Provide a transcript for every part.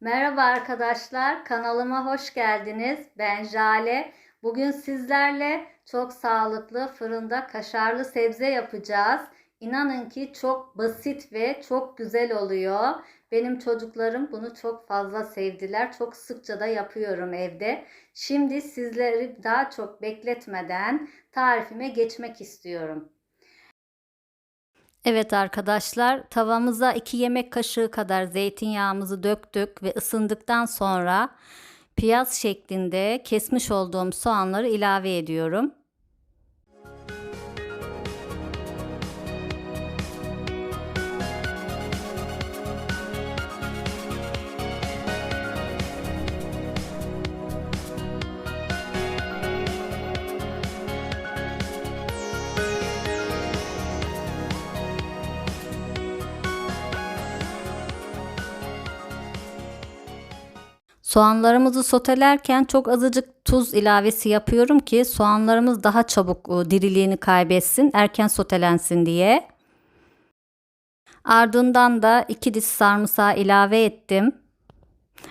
Merhaba arkadaşlar, kanalıma hoş geldiniz. Ben Jale. Bugün sizlerle çok sağlıklı fırında kaşarlı sebze yapacağız. İnanın ki çok basit ve çok güzel oluyor. Benim çocuklarım bunu çok fazla sevdiler. Çok sıkça da yapıyorum evde. Şimdi sizleri daha çok bekletmeden tarifime geçmek istiyorum. Evet arkadaşlar tavamıza 2 yemek kaşığı kadar zeytinyağımızı döktük ve ısındıktan sonra piyaz şeklinde kesmiş olduğum soğanları ilave ediyorum. Soğanlarımızı sotelerken çok azıcık tuz ilavesi yapıyorum ki soğanlarımız daha çabuk e, diriliğini kaybetsin, erken sotelensin diye. Ardından da 2 diş sarımsağı ilave ettim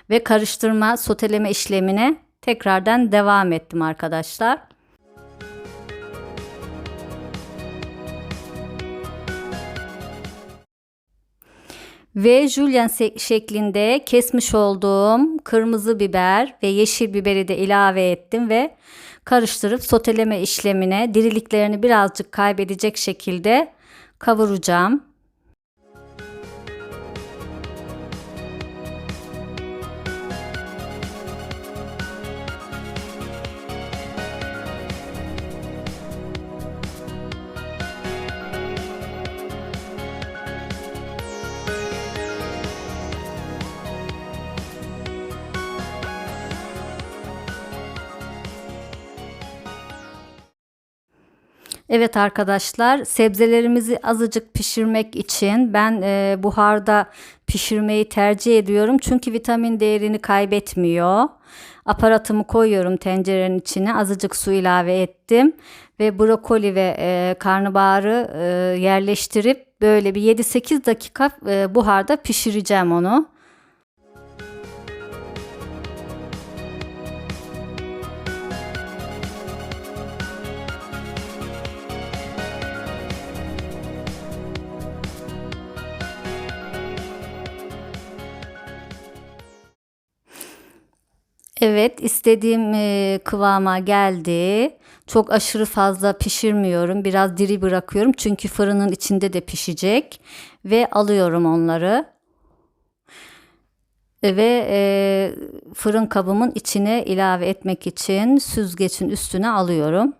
ve karıştırma, soteleme işlemine tekrardan devam ettim arkadaşlar. Ve jülyen şeklinde kesmiş olduğum kırmızı biber ve yeşil biberi de ilave ettim ve karıştırıp soteleme işlemine diriliklerini birazcık kaybedecek şekilde kavuracağım. Evet arkadaşlar sebzelerimizi azıcık pişirmek için ben e, buharda pişirmeyi tercih ediyorum. Çünkü vitamin değerini kaybetmiyor. Aparatımı koyuyorum tencerenin içine azıcık su ilave ettim. Ve brokoli ve e, karnabaharı e, yerleştirip böyle bir 7-8 dakika e, buharda pişireceğim onu. Evet, istediğim e, kıvama geldi. Çok aşırı fazla pişirmiyorum. Biraz diri bırakıyorum. Çünkü fırının içinde de pişecek. Ve alıyorum onları. Ve e, fırın kabımın içine ilave etmek için süzgecin üstüne alıyorum.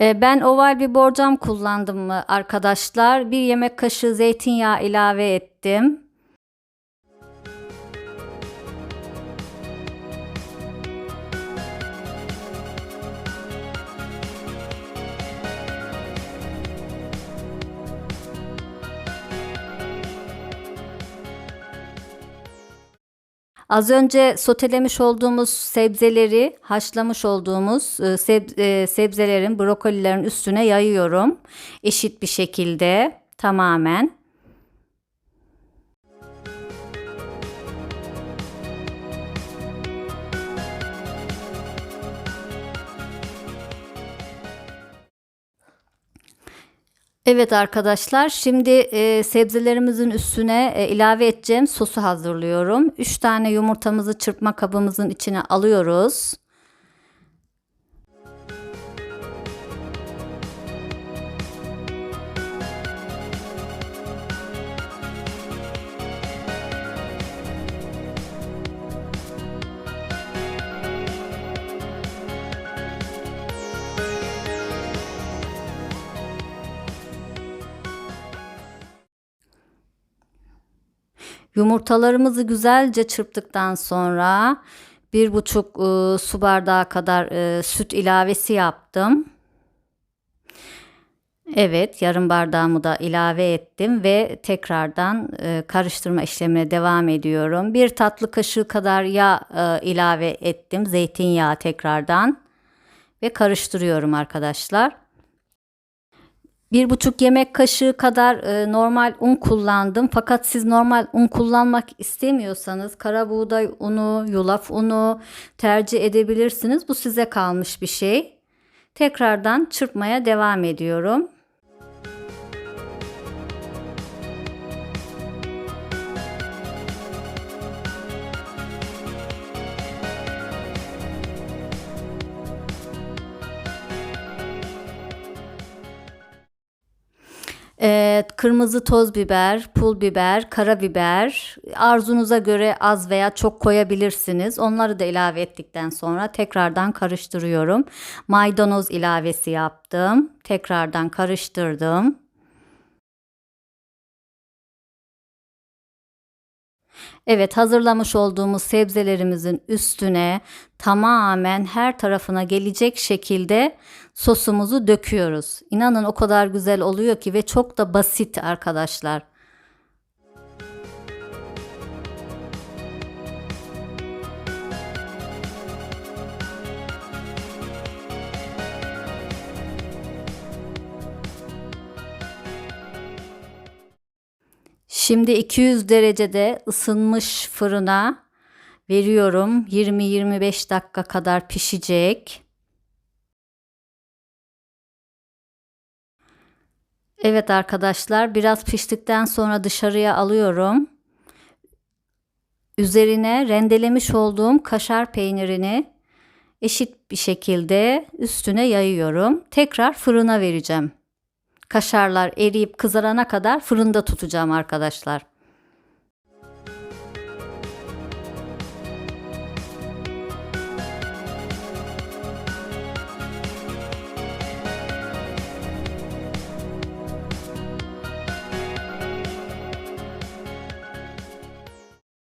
E, ben oval bir borcam kullandım arkadaşlar. Bir yemek kaşığı zeytinyağı ilave ettim. Az önce sotelemiş olduğumuz sebzeleri, haşlamış olduğumuz e, e, sebzelerin, brokolilerin üstüne yayıyorum. Eşit bir şekilde tamamen. Evet arkadaşlar şimdi e, sebzelerimizin üstüne e, ilave edeceğim sosu hazırlıyorum. 3 tane yumurtamızı çırpma kabımızın içine alıyoruz. Yumurtalarımızı güzelce çırptıktan sonra bir buçuk e, su bardağı kadar e, süt ilavesi yaptım. Evet yarım bardağımı da ilave ettim ve tekrardan e, karıştırma işlemine devam ediyorum. Bir tatlı kaşığı kadar yağ e, ilave ettim zeytinyağı tekrardan ve karıştırıyorum arkadaşlar. Bir buçuk yemek kaşığı kadar e, normal un kullandım. Fakat siz normal un kullanmak istemiyorsanız kara buğday unu, yulaf unu tercih edebilirsiniz. Bu size kalmış bir şey. Tekrardan çırpmaya devam ediyorum. Evet, kırmızı toz biber, pul biber, karabiber arzunuza göre az veya çok koyabilirsiniz. Onları da ilave ettikten sonra tekrardan karıştırıyorum. Maydanoz ilavesi yaptım. Tekrardan karıştırdım. Evet hazırlamış olduğumuz sebzelerimizin üstüne tamamen her tarafına gelecek şekilde sosumuzu döküyoruz. İnanın o kadar güzel oluyor ki ve çok da basit arkadaşlar. Şimdi 200 derecede ısınmış fırına veriyorum. 20-25 dakika kadar pişecek. Evet arkadaşlar biraz piştikten sonra dışarıya alıyorum. Üzerine rendelemiş olduğum kaşar peynirini eşit bir şekilde üstüne yayıyorum. Tekrar fırına vereceğim. Kaşarlar eriyip kızarana kadar fırında tutacağım arkadaşlar.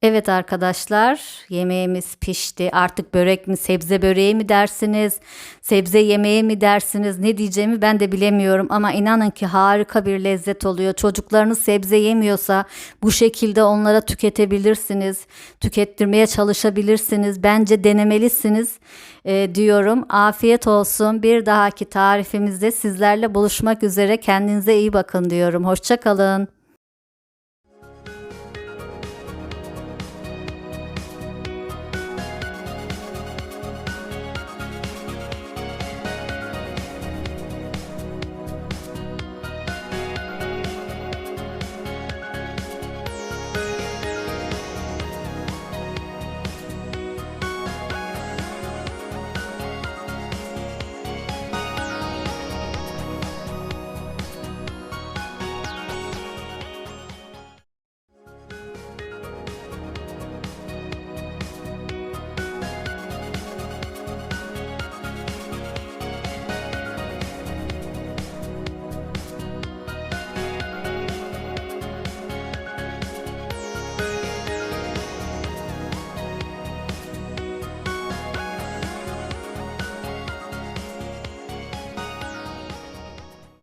Evet arkadaşlar yemeğimiz pişti. Artık börek mi sebze böreği mi dersiniz? Sebze yemeği mi dersiniz? Ne diyeceğimi ben de bilemiyorum ama inanın ki harika bir lezzet oluyor. Çocuklarınız sebze yemiyorsa bu şekilde onlara tüketebilirsiniz. Tükettirmeye çalışabilirsiniz. Bence denemelisiniz e, diyorum. Afiyet olsun. Bir dahaki tarifimizde sizlerle buluşmak üzere. Kendinize iyi bakın diyorum. Hoşçakalın.